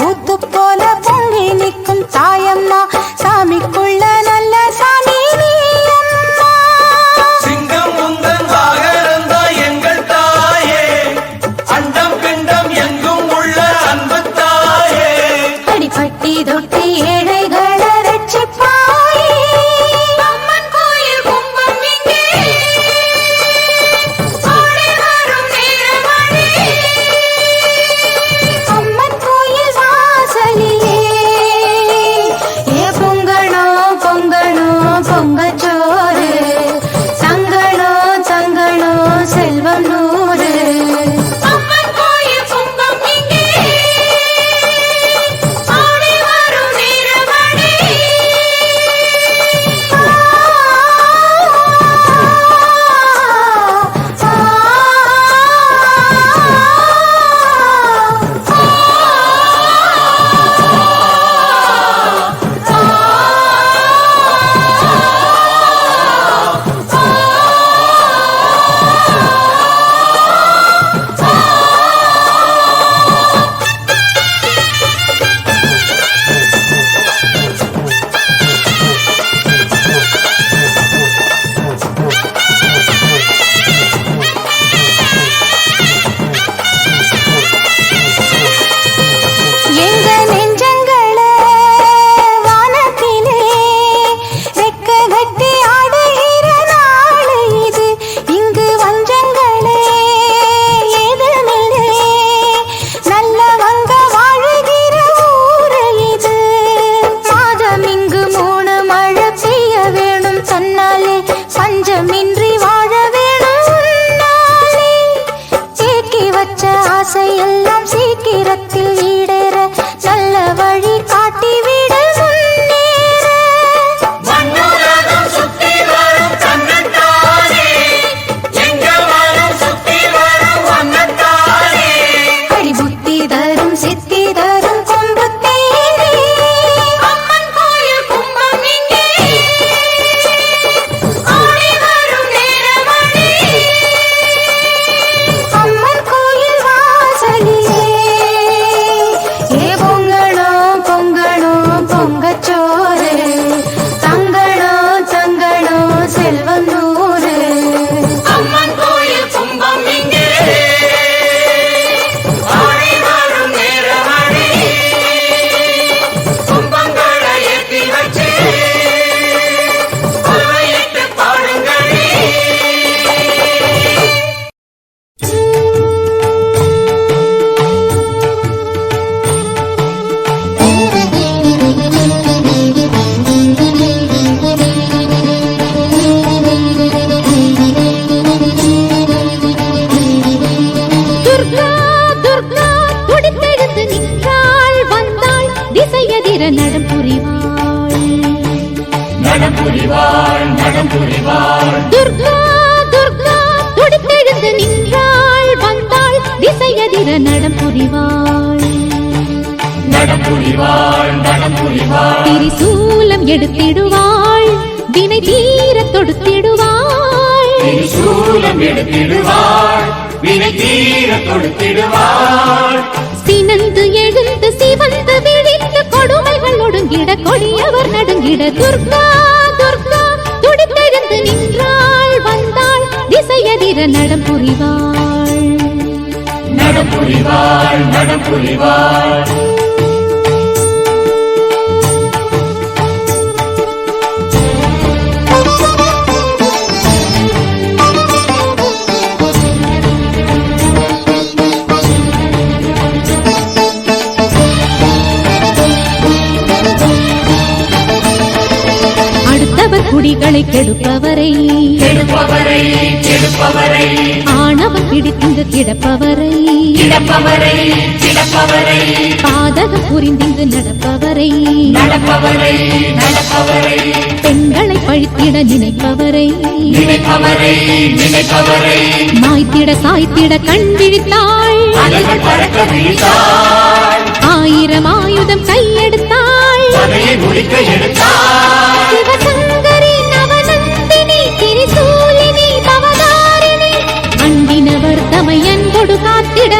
ஊத்து போல பொங்கி நிற்கும் தாயம்மா. சாமிக்குள்ள நல்ல சாமி அடிப்பட்டி தொட்டு புரிவாள் நடம் புரிவாள் துர்கா துர்கா துடித்தெழுந்து நின்றாள் வந்தாள் திசையதிர நடம் புரிவாள். நடம் புரிவாள் நடம் புரிவாள் திரிசூலம் எடுத்திடுவாள் வினை தீர தொடுத்திடுவாள். சூலம் எடுத்திடுவாள் வினை தீர கொடுத்திடுவாள் சினந்து எழுந்து சிவந்து விழித்து கொடுமைகள் ஒடுங்கிட கொடியவர் நடுங்கிட துர்கா எதிர நடம் புரிவாள். நடம் புரிவாள் நடம் புரிவாள். குடிகளை கெடுப்பவரை. கெடுப்பவரை கெடுப்பவரை. ஆணவம் பிடித்திங்கு கிடப்பவரை. கிடப்பவரை கிடப்பவரை. பாதகம் புரிந்திங்கு நடப்பவரை. நடப்பவரை நடப்பவரை. பெண்களை பழித்திட நினைப்பவரை. நினைப்பவரை நினைப்பவரை. மாய்த்திட சாய்த்திட கண் விழித்தாள். ஆயிரம் ஆயுதம் கையெடுத்தாள். பகையை காத்திட